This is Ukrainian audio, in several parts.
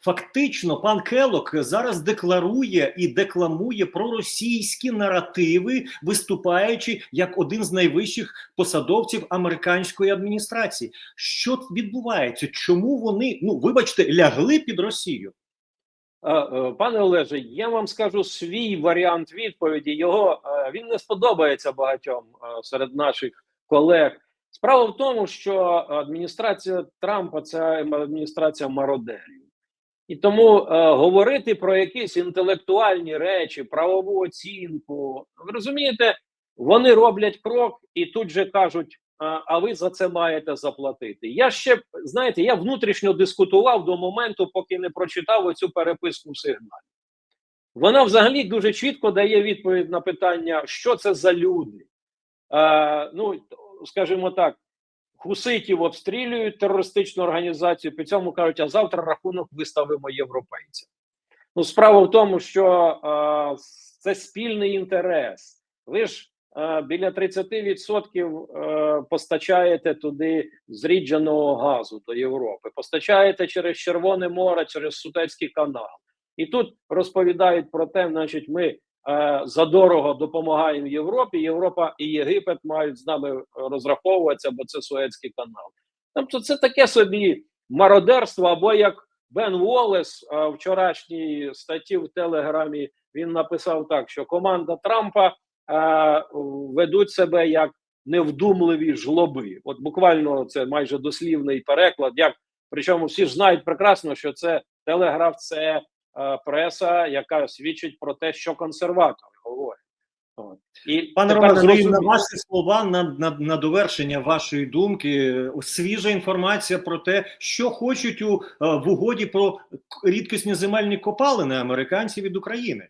фактично пан Келок зараз декларує і декламує проросійські наративи, виступаючи як один з найвищих посадовців американської адміністрації. Що відбувається? Чому вони ну вибачте лягли під Росію? Е, е, Пане Олеже, я вам скажу свій варіант відповіді. Його е, він не сподобається багатьом серед наших колег. Справа в тому, що адміністрація Трампа це адміністрація мародерів, і тому е, говорити про якісь інтелектуальні речі, правову оцінку. Ви розумієте, вони роблять крок і тут же кажуть: а, а ви за це маєте заплатити. Я ще знаєте, я внутрішньо дискутував до моменту, поки не прочитав оцю переписку в сигналі. Вона взагалі дуже чітко дає відповідь на питання, що це за люди. Е, ну, скажімо так, хуситів обстрілюють терористичну організацію, при цьому кажуть, а завтра рахунок виставимо європейцям. Ну, справа в тому, що е, це спільний інтерес. Ви ж е, біля 30% е, постачаєте туди зрідженого газу до Європи, постачаєте через Червоне море, через Сутецький канал. І тут розповідають про те, значить, ми задорого допомагаємо Європі. Європа і Єгипет мають з нами розраховуватися, бо це Суецький канал. Тобто, це таке собі мародерство, або як Бен Волес е, вчорашній статті в Телеграмі він написав так, що команда Трампа е, ведуть себе як невдумливі жлоби. От буквально це майже дослівний переклад. Як причому всі ж знають прекрасно, що це телеграф, це е, преса, яка свідчить про те, що консерватори говорять. І Пане не ну, на ваші слова на, на, на довершення вашої думки, свіжа інформація про те, що хочуть у е, в угоді про рідкісні земельні копалини американці від України.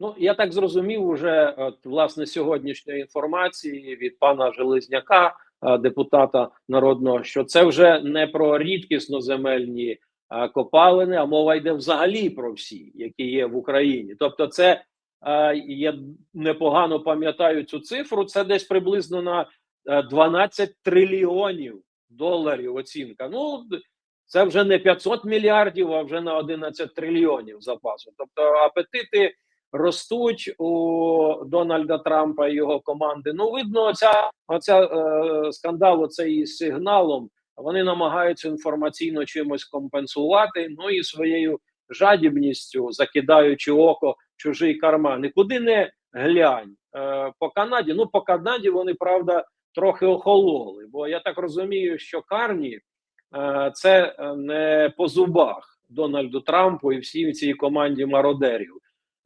Ну, я так зрозумів уже от, власне сьогоднішньої інформації від пана Железняка, е, депутата народного, що це вже не про рідкісно земельні е, копалини, а мова йде взагалі про всі, які є в Україні. Тобто, це е, я непогано пам'ятаю цю цифру. Це десь приблизно на е, 12 трильйонів доларів оцінка. Ну це вже не 500 мільярдів, а вже на 11 трильйонів запасу. Тобто апетити ростуть у Дональда Трампа і його команди. Ну, видно, оця, оця е, скандал оцей із сигналом. Вони намагаються інформаційно чимось компенсувати. Ну і своєю жадібністю, закидаючи око чужий карман. І куди не глянь е, по Канаді. Ну, по Канаді вони правда трохи охололи. Бо я так розумію, що Карні е, це е, не по зубах Дональду Трампу і всій цій команді мародерів.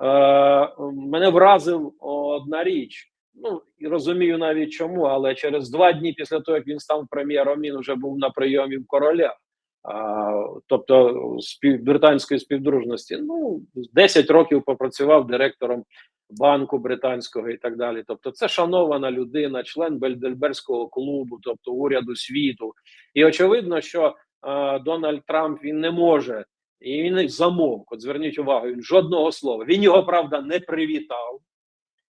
Е, мене вразив одна річ. Ну і розумію навіть чому, але через два дні після того, як він став прем'єром, він вже був на прийомі в короля, а, тобто спів британської співдружності. Ну 10 років попрацював директором банку британського і так далі. Тобто, це шанована людина, член Бельдельберського клубу, тобто уряду світу. І очевидно, що е, Дональд Трамп він не може і він замовк. От зверніть увагу, він жодного слова. Він його правда не привітав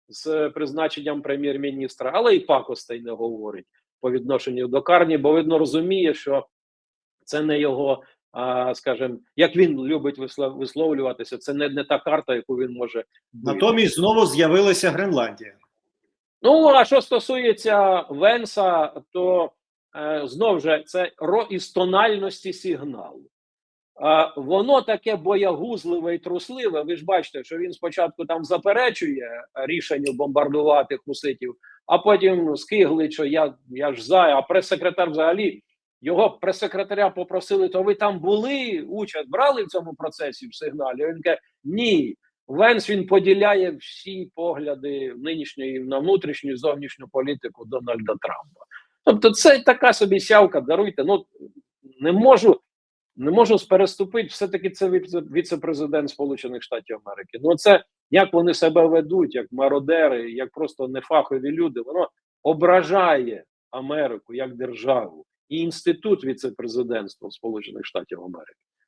з призначенням прем'єр-міністра, але і пакостей не говорить по відношенню до Карні, бо видно розуміє, що це не його, скажімо, як він любить вислов- висловлюватися, це не, не та карта, яку він може. Натомість знову з'явилася Гренландія. Ну а що стосується Венса, то е, знов же це ро із тональності сигналу. Воно таке боягузливе і трусливе. Ви ж бачите, що він спочатку там заперечує рішенню бомбардувати хуситів, а потім скиглить, що я, я ж за, а прес-секретар взагалі його прес-секретаря попросили, то ви там були, участь брали в цьому процесі в сигналі. Він каже, ні. Венс він поділяє всі погляди нинішньої на внутрішню і зовнішню політику Дональда Трампа. Тобто, це така собі сявка, даруйте. Ну не можу, не можу переступити. Все-таки це віце- віце-президент Сполучених Штатів Америки. Ну це як вони себе ведуть, як мародери, як просто нефахові люди. Воно ображає Америку як державу і інститут віце-президентства Сполучених Штатів Америки.